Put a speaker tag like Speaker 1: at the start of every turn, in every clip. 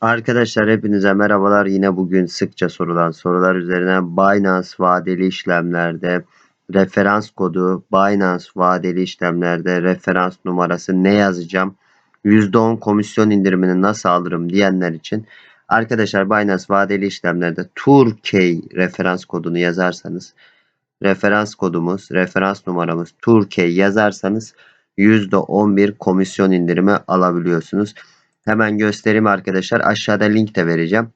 Speaker 1: Arkadaşlar hepinize merhabalar. Yine bugün sıkça sorulan sorular üzerine Binance vadeli işlemlerde referans kodu, Binance vadeli işlemlerde referans numarası ne yazacağım? %10 komisyon indirimini nasıl alırım diyenler için arkadaşlar Binance vadeli işlemlerde Turkey referans kodunu yazarsanız referans kodumuz, referans numaramız Turkey yazarsanız %11 komisyon indirimi alabiliyorsunuz. Hemen göstereyim arkadaşlar. Aşağıda link de vereceğim.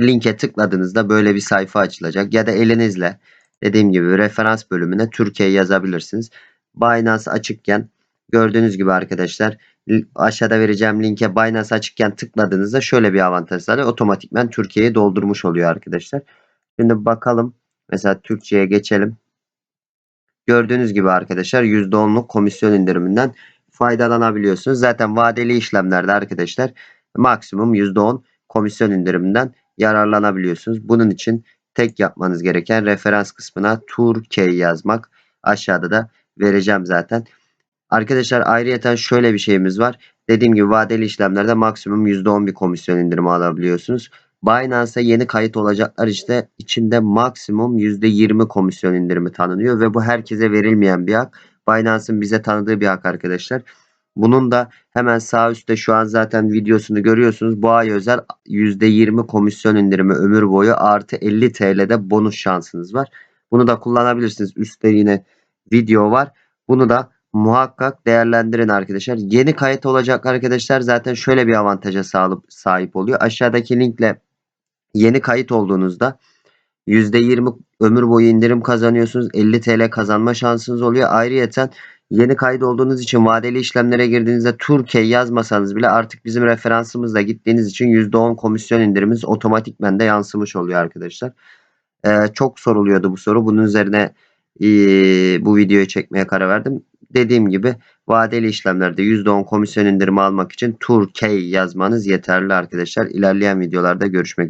Speaker 1: Linke tıkladığınızda böyle bir sayfa açılacak. Ya da elinizle dediğim gibi referans bölümüne Türkiye yazabilirsiniz. Binance açıkken gördüğünüz gibi arkadaşlar aşağıda vereceğim linke Binance açıkken tıkladığınızda şöyle bir avantaj sağlıyor. Otomatikmen Türkiye'yi doldurmuş oluyor arkadaşlar. Şimdi bakalım. Mesela Türkçe'ye geçelim. Gördüğünüz gibi arkadaşlar %10'luk komisyon indiriminden faydalanabiliyorsunuz. Zaten vadeli işlemlerde arkadaşlar maksimum %10 komisyon indiriminden yararlanabiliyorsunuz. Bunun için tek yapmanız gereken referans kısmına Turkey yazmak. Aşağıda da vereceğim zaten. Arkadaşlar ayrıyeten şöyle bir şeyimiz var. Dediğim gibi vadeli işlemlerde maksimum %10 bir komisyon indirimi alabiliyorsunuz. Binance'a yeni kayıt olacaklar işte içinde maksimum %20 komisyon indirimi tanınıyor ve bu herkese verilmeyen bir hak. Binance'ın bize tanıdığı bir hak arkadaşlar. Bunun da hemen sağ üstte şu an zaten videosunu görüyorsunuz. Bu ay özel %20 komisyon indirimi ömür boyu artı 50 TL'de bonus şansınız var. Bunu da kullanabilirsiniz. Üstte yine video var. Bunu da muhakkak değerlendirin arkadaşlar. Yeni kayıt olacak arkadaşlar zaten şöyle bir avantaja sahip oluyor. Aşağıdaki linkle yeni kayıt olduğunuzda %20 ömür boyu indirim kazanıyorsunuz. 50 TL kazanma şansınız oluyor. Ayrıyeten yeni kayıt olduğunuz için vadeli işlemlere girdiğinizde Türkiye yazmasanız bile artık bizim referansımızla gittiğiniz için %10 komisyon indirimimiz otomatikmen de yansımış oluyor arkadaşlar. Ee, çok soruluyordu bu soru. Bunun üzerine e, bu videoyu çekmeye karar verdim. Dediğim gibi vadeli işlemlerde %10 komisyon indirimi almak için Türkiye yazmanız yeterli arkadaşlar. İlerleyen videolarda görüşmek